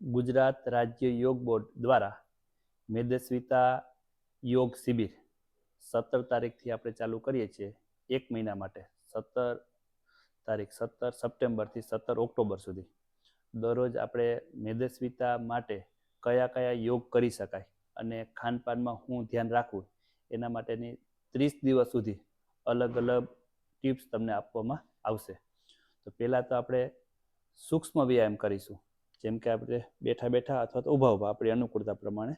ગુજરાત રાજ્ય યોગ બોર્ડ દ્વારા મેદસ્વિતા યોગ શિબિર સત્તર તારીખથી આપણે ચાલુ કરીએ છીએ એક મહિના માટે. સત્તર તારીખ, સત્તર સપ્ટેમ્બરથી સત્તર ઓક્ટોબર સુધી. દરરોજ આપણે મેદસ્વિતા માટે કયા કયા યોગ કરી શકાય અને ખાનપાનમાં હું ધ્યાન રાખવું એના માટેની ત્રીસ દિવસ સુધી અલગ અલગ ટિપ્સ તમને આપવામાં આવશે. તો પહેલાં તો આપણે સૂક્ષ્મ વ્યાયામ કરીશું. જેમ કે આપણે બેઠા બેઠા અથવા તો ઊભા ઊભા આપણી અનુકૂળતા પ્રમાણે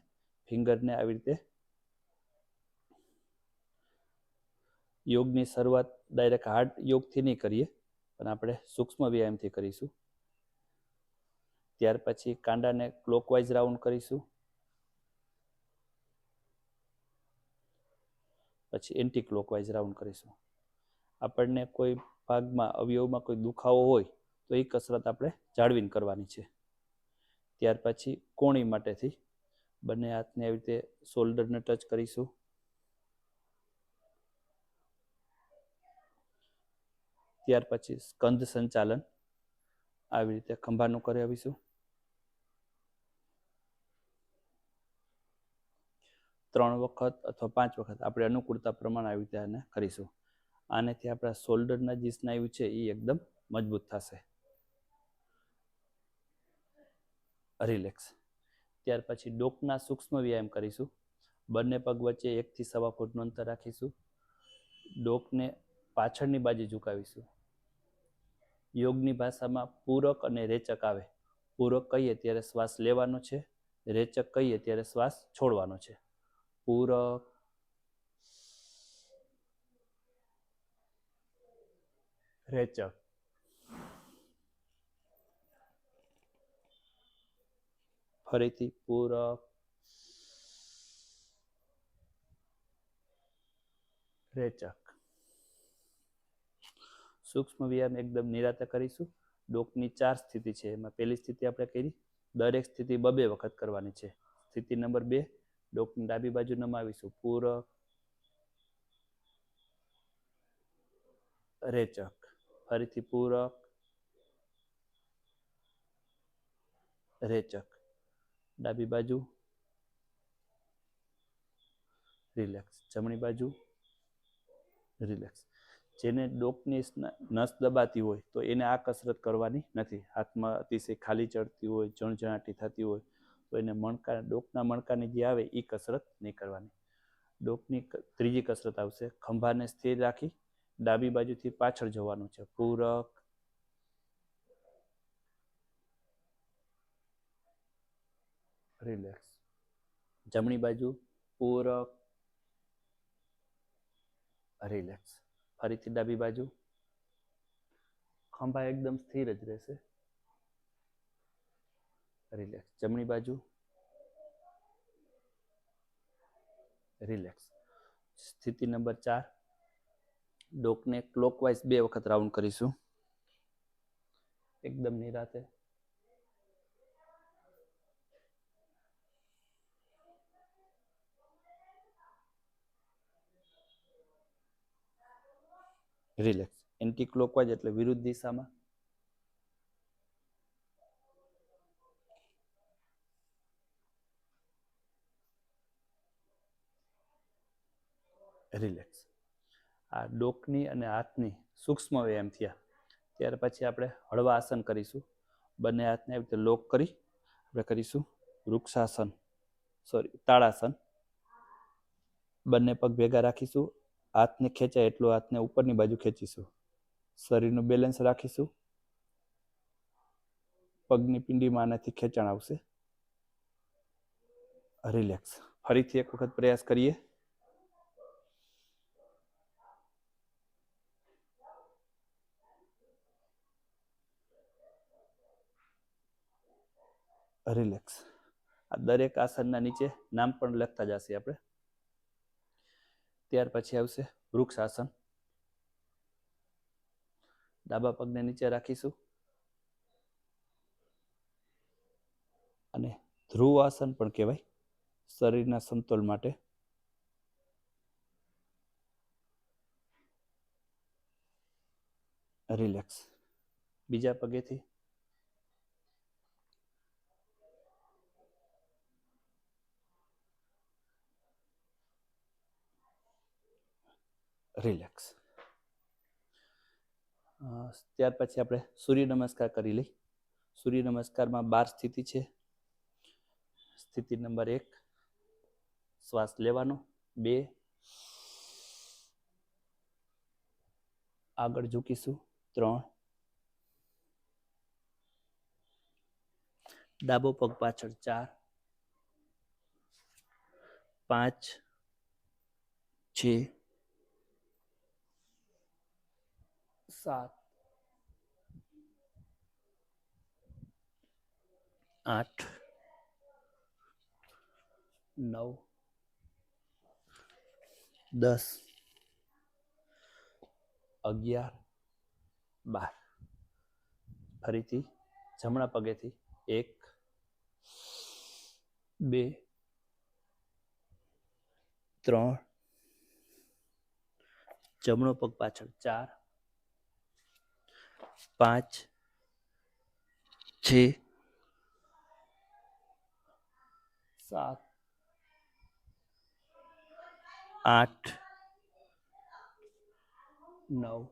ફિંગરને આવી રીતે યોગની શરૂઆત ડાયરેક્ટ હાર્ડ યોગથી નહીં કરીએ, પણ આપણે સૂક્ષ્મ વ્યાયામથી કરીશું. ત્યાર પછી કાંડાને ક્લોકવાઇઝ રાઉન્ડ કરીશું. પછી એન્ટી ક્લોકવાઇઝ રાઉન્ડ કરીશું. આપણને કોઈ ભાગમાં, અવયવમાં કોઈ દુખાવો હોય તો એ કસરત આપણે જાળવીને કરવાની છે. ત્યાર પછી કોણી માટેથી બંને હાથને આવી રીતે શોલ્ડરને ટચ કરીશું. ત્યાર પછી સ્કંદ સંચાલન આવી રીતે ખંભાનું કરી આવીશું. ત્રણ વખત અથવા પાંચ વખત આપણે અનુકૂળતા પ્રમાણે આવી રીતે આને કરીશું. આનેથી આપણા શોલ્ડરના જે સ્નાયુ છે એ એકદમ મજબૂત થશે. રિલેક્સ. ત્યાર પછી ડોકના સૂક્ષ્મ વ્યાયામ કરીશું. બંને પગ વચ્ચે એકથી સવા ફૂટનું અંતર રાખીશું. ડોકને પાછળની બાજુ ઝુકાવીશું. યોગની ભાષામાં પૂરક અને રેચક આવે. પૂરક કહીએ ત્યારે શ્વાસ લેવાનો છે. રેચક કહીએ ત્યારે શ્વાસ છોડવાનો છે. પૂરક. રેચક. ફરીથી પૂરક. રેચક. સૂક્ષ્મ વ્યાયામ એકદમ નિરાતે કરીશું. ડોકની ચાર સ્થિતિ છે. એમાં પહેલી સ્થિતિ આપણે કરી. દરેક સ્થિતિ બબે વખત કરવાની છે. સ્થિતિ નંબર બે ડોકની ડાબી બાજુ નમાવીશું. પૂરક. રેચક. ફરીથી પૂરક. રેચક. ડાબી બાજુ. રિલેક્સ જમણી બાજુ. રિલેક્સ જેને ડોકની નસ દબાતી હોય તો એને આ કસરત કરવાની નથી. હાથમાં અતિશય ખાલી ચડતી હોય જણજણાટી થતી હોય, તો એને મણકા ડોકના મણકાની જે આવે એ કસરત નહીં કરવાની. ડોકની ત્રીજી કસરત આવશે. ખંભાને સ્થિર રાખી ડાબી બાજુથી પાછળ જવાનું છે. પૂરક રિલેક્સ જમણી બાજુ પૂરક. રિલેક્સ ફરીથી ડાબી બાજુ. ખંભા એકદમ સ્થિર જ રહેશે. રિલેક્સ જમણી બાજુ. રિલેક્સ સ્થિતિ નંબર ચાર. ડોકને ક્લોકવાઇઝ બે વખત રાઉન્ડ કરીશું. એકદમ નિરાતે. રિલેક્સ એન્ટી ક્લોકવાઇઝ એટલે વિરુદ્ધ દિશામાં. રિલેક્સ આ ડોકની અને હાથની સૂક્ષ્મ વ્યાયામ થયા. ત્યાર પછી આપણે હળવા આસન કરીશું. બંને હાથને આવી રીતે લોક કરી આપણે કરીશું વૃક્ષાસન. સોરી તાળાસન. બંને પગ ભેગા રાખીશું. હાથને ખેંચાય એટલું હાથને ઉપરની બાજુ ખેંચીશું. શરીરનું બેલેન્સ રાખીશું. પગની પિંડીમાં આનાથી ખેંચાણ આવશે. રિલેક્સ ફરીથી એક વખત પ્રયાસ કરીએ. રિલેક્સ આ દરેક આસનના નીચે નામ પણ લખતા જશે આપણે. ત્યાર પછી આવશે વૃક્ષ આસન. ડાબા પગને નીચે રાખીશું. અને ધ્રુવ આસન પણ કહેવાય, શરીરના સમતોલ માટે. રિલેક્સ. બીજા પગેથી રિલેક્સ ત્યાર પછી આપણે સૂર્ય નમસ્કાર કરી લઈ. સૂર્ય નમસ્કારમાં બાર સ્થિતિ છે. સ્થિતિ નંબર એક, શ્વાસ લેવાનો. બે, આગળ ઝૂકીશું. ત્રણ, ડાબો પગ પાછળ ચાર, પાંચ, છ સાત આઠ નવ દસ અગિયાર બાર ફરીથી જમણા પગેથી એક, બે, ત્રણ, જમણો પગ પાછળ ચાર પાંચ છ. સાત. આઠ. નવ.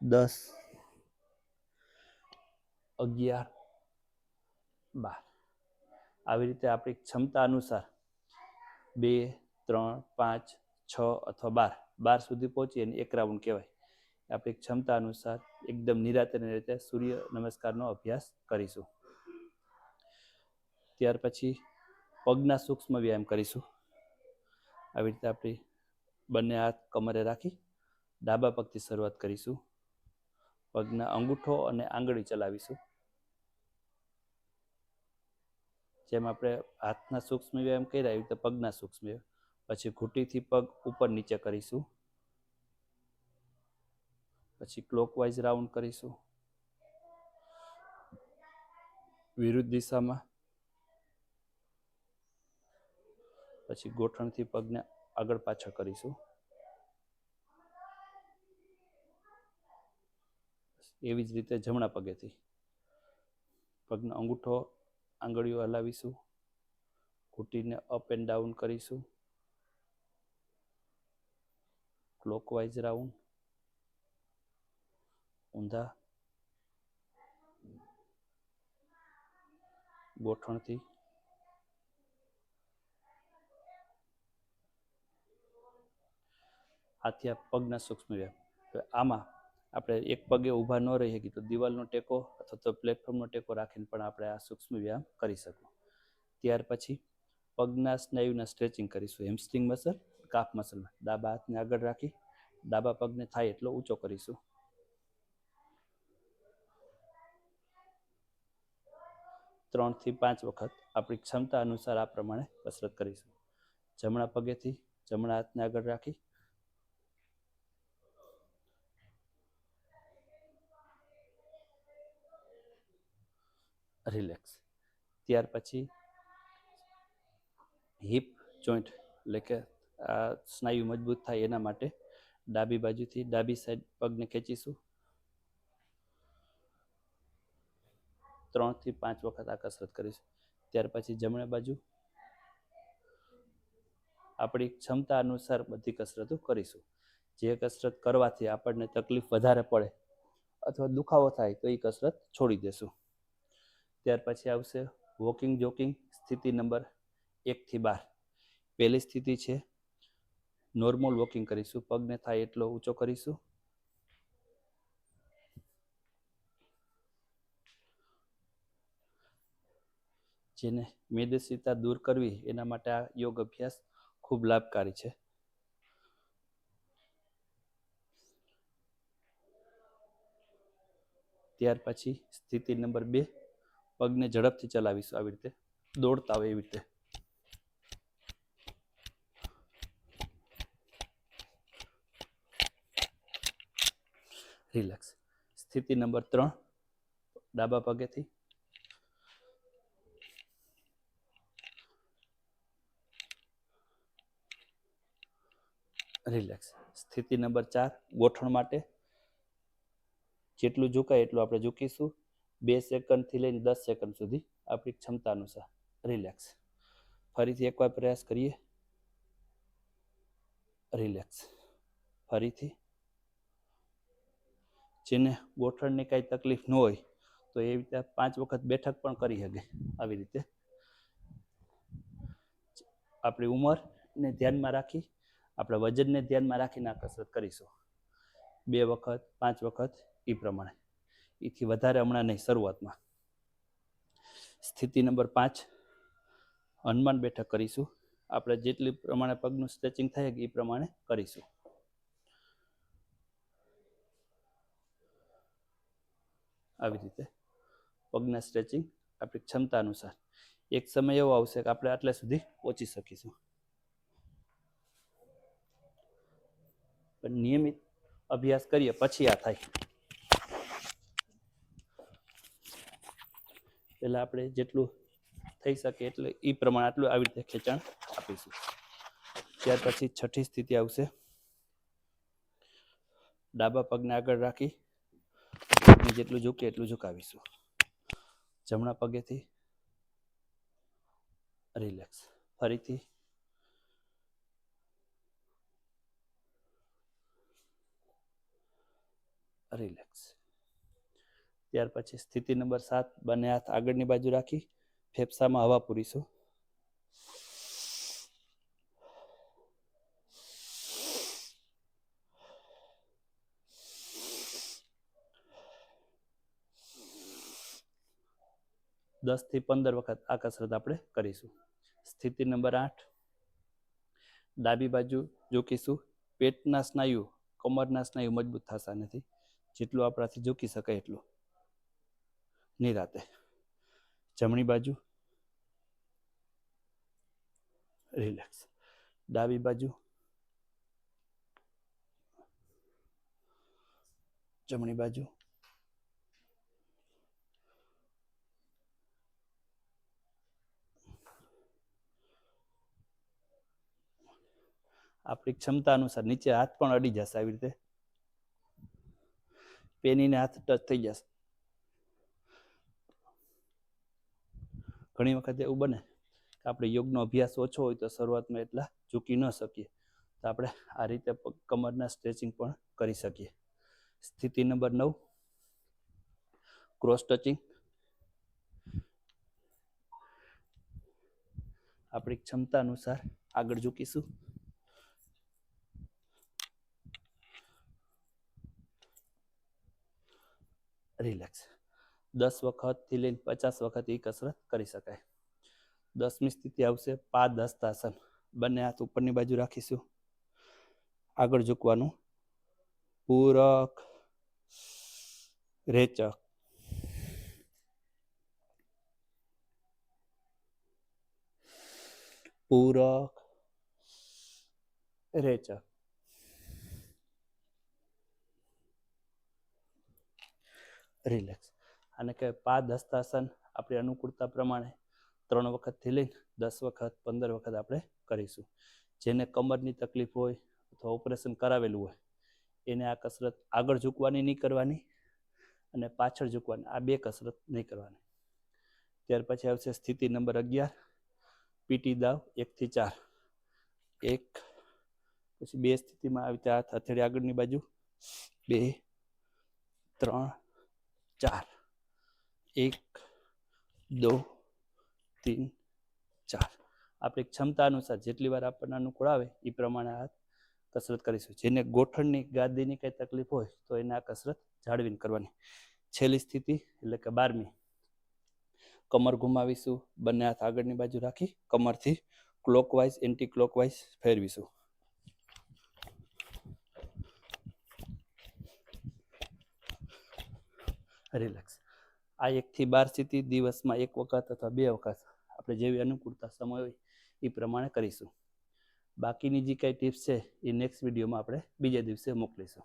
દસ. અગિયાર. બાર. આવી રીતે આપણી ક્ષમતા અનુસાર બે ત્રણ પાંચ છ અથવા બાર. બાર સુધી પહોંચી અને એક રાઉન્ડ કહેવાય. આપણી ક્ષમતા અનુસાર એકદમ નિરાતેની રીતે સૂર્ય નમસ્કારનો અભ્યાસ કરીશું. ત્યાર પછી પગના સૂક્ષ્મ વ્યાયામ કરીશું. આવી રીતે આપણી બંને હાથ કમરે રાખી ડાબા પગથી શરૂઆત કરીશું. પગના અંગૂઠો અને આંગળી ચલાવીશું. જેમ આપણે હાથના સૂક્ષ્મ વ્યાયામ કર્યા, એવી રીતે પગના સૂક્ષ્મ પછી ઘૂંટીથી પગ ઉપર નીચે કરીશું. પછી ક્લોકવાઇઝ રાઉન્ડ કરીશું. વિરુદ્ધ દિશામાં. પછી ગોઠણથી પગને આગળ પાછળ કરીશું. એવી જ રીતે જમણા પગેથી. પગનો અંગૂઠો આંગળીઓ હલાવીશું. ઘૂંટીને અપ એન્ડ ડાઉન કરીશું. ક્લોકવાઇઝ રાઉન્ડ ઊંધા ગોઠણથી. આથી આ પગના સૂક્ષ્મ વ્યાયામ આમાં આપણે એક પગે ઊભા ન રહી શકીએ તો દિવાલનો ટેકો અથવા તો પ્લેટફોર્મનો ટેકો રાખીને પણ આપણે આ સૂક્ષ્મ વ્યાયામ કરી શકું. ત્યાર પછી પગના સ્નાયુના સ્ટ્રેચિંગ કરીશું. હેમસ્ટ્રિંગ મસલ કાફ મસલમાં ડાબા હાથને આગળ રાખી. ડાબા પગને થાય એટલો ઊંચો કરીશું. ત્રણથી પાંચ વખત આપણી ક્ષમતા અનુસાર આ પ્રમાણે કસરત કરીશું. જમણા પગેથી જમણા હાથને આગળ રાખી. રિલેક્સ ત્યાર પછી હિપ જોઈન્ટ એટલે કે આ સ્નાયુ મજબૂત થાય એના માટે ડાબી બાજુથી ડાબી સાઈડ પગને ખેંચીશું. ત્રણથી પાંચ વખત આ કસરત કરીશું ત્યાર પછી જમણી બાજુ આપણી ક્ષમતા અનુસાર બધી કસરતો કરીશું. જે કસરત કરવાથી આપણને તકલીફ વધારે પડે અથવા દુખાવો થાય તો એ કસરત છોડી દેશું. ત્યાર પછી આવશે વોકિંગ જોકિંગ સ્થિતિ નંબર એકથી બાર. પહેલી સ્થિતિ છે, નોર્મલ વોકિંગ કરીશું. પગને થાય એટલો ઊંચો કરીશું. જેને મેદસ્વીતા દૂર કરવી એના માટે આ યોગ અભ્યાસ ખૂબ લાભકારી છે. ત્યાર પછી સ્થિતિ નંબર બે, પગને ઝડપથી ચલાવીશું આવી રીતે. દોડતા હોય એવી રીતે. રિલેક્સ. સ્થિતિ નંબર ત્રણ, ડાબા પગેથી રિલેક્સ સ્થિતિ નંબર ચાર ગોઠણ માટે જેટલું ઝુકાય એટલું આપણે ઝૂકીશું. બે સેકન્ડથી લઈને દસ સેકન્ડ સુધી આપણી ક્ષમતા અનુસાર. રિલેક્સ ફરીથી એકવાર પ્રયાસ કરીએ. રિલેક્સ ફરીથી. જેને ગોઠણની કાંઈ તકલીફ ન હોય, તો એ રીતે પાંચ વખત બેઠક પણ કરી શકે આવી રીતે. આપણી ઉંમરને ધ્યાનમાં રાખી આપણા વજનને ધ્યાનમાં રાખીને આ કસરત કરીશું. બે વખત, પાંચ વખત એ પ્રમાણે. એથી વધારે હમણાં નહીં, શરૂઆતમાં. સ્થિતિ નંબર પાંચ. હનુમાન બેઠક કરીશું. આપણે જેટલી પ્રમાણે પગનું સ્ટ્રેચિંગ થાય એ પ્રમાણે કરીશું. આવી રીતે પગના સ્ટ્રેચિંગ આપણી ક્ષમતા અનુસાર. એક સમય એવો આવશે કે આપણે આટલે સુધી પહોંચી શકીશું. પણ નિયમિત અભ્યાસ કરીએ, પછી આ થાય. પહેલાં આપણે જેટલું થઈ શકે એટલે એ પ્રમાણે આટલું આવી રીતે ખેંચાણ આપીશું. ત્યાર પછી છઠ્ઠી સ્થિતિ આવશે. ડાબા પગને આગળ રાખી જેટલું ઝૂકે એટલું ઝુકાવીશું. જમણા પગેથી રિલેક્સ. ફરીથી રિલેક્સ ત્યાર પછી સ્થિતિ નંબર સાત, બંને હાથ આગળની બાજુ રાખી, ફેફસામાં હવા પૂરીશું. દસથી પંદર વખત આ કસરત આપણે કરીશું. સ્થિતિ નંબર આઠ. ડાબી બાજુ ઝૂકીશું. પેટના સ્નાયુ, કમરના સ્નાયુ મજબૂત થતા નથી જેટલું આપણાથી ઝૂકી શકાય એટલું. નિરાતે. જમણી બાજુ. રિલેક્સ. ડાબી બાજુ. જમણી બાજુ. આપણી ક્ષમતા અનુસાર નીચે હાથ પણ અડી જશે આવી રીતે. પેનીને હાથ ટચ થઈ જશે. ઘણી વખત એવું બને કે આપણે યોગનો અભ્યાસ ઓછો હોય તો શરૂઆતમાં એટલા ઝૂકી ન શકીએ. તો આપણે આ રીતે કમરના સ્ટ્રેચિંગ પણ કરી શકીએ. સ્થિતિ નંબર નવ. ક્રોસ ટચિંગ આપણી ક્ષમતા અનુસાર આગળ ઝૂકીશું. રિલેક્સ દસ વખતથી લઈને પચાસ વખત એ કસરત કરી શકાય. દસમી સ્થિતિ આવશે પાંચ દસ તાસન બંને હાથ ઉપરની બાજુ રાખીશું. આગળ ઝૂકવાનું. પૂરક. રેચક. પૂરક. રેચક. રિલેક્સ અને કે પાદ હસ્તાસન આપણી અનુકૂળતા પ્રમાણે ત્રણ વખતથી લઈને દસ વખત, પંદર વખત આપણે કરીશું. જેને કમરની તકલીફ હોય અથવા ઓપરેશન કરાવેલું હોય, એને આ કસરત આગળ ઝૂકવાની નહીં કરવાની અને પાછળ ઝૂકવાની, આ બે કસરત નહીં કરવાની. ત્યાર પછી આવશે સ્થિતિ નંબર અગિયાર, પીટી દાવ એકથી ચાર. એક, પછી બે સ્થિતિમાં આવી રીતે હાથ હથેળી આગળની બાજુ. બે, ત્રણ ચાર. એક, દો, તીન, ચાર. આપણી ક્ષમતા અનુસાર જેટલી વાર આપણને અનુકૂળ આવે એ પ્રમાણે આ કસરત કરીશું. જેને ગોઠણની ગાદીની કંઈ તકલીફ હોય તો એને આ કસરત જાળવીને કરવાની. છેલ્લી સ્થિતિ એટલે કે બારમી. કમર ઘુમાવીશું બંને હાથ આગળની બાજુ રાખી, કમરથી ક્લોકવાઇઝ એન્ટી ક્લોકવાઇઝ ફેરવીશું. રિલેક્સ આ એકથી બાર સ્થિતિ દિવસમાં એક વખત અથવા બે વખત આપણે જેવી અનુકૂળતા સમય હોય એ પ્રમાણે કરીશું. બાકીની જે કાંઈ ટિપ્સ છે એ નેક્સ્ટ વિડીયોમાં આપણે બીજા દિવસે મોકલીશું.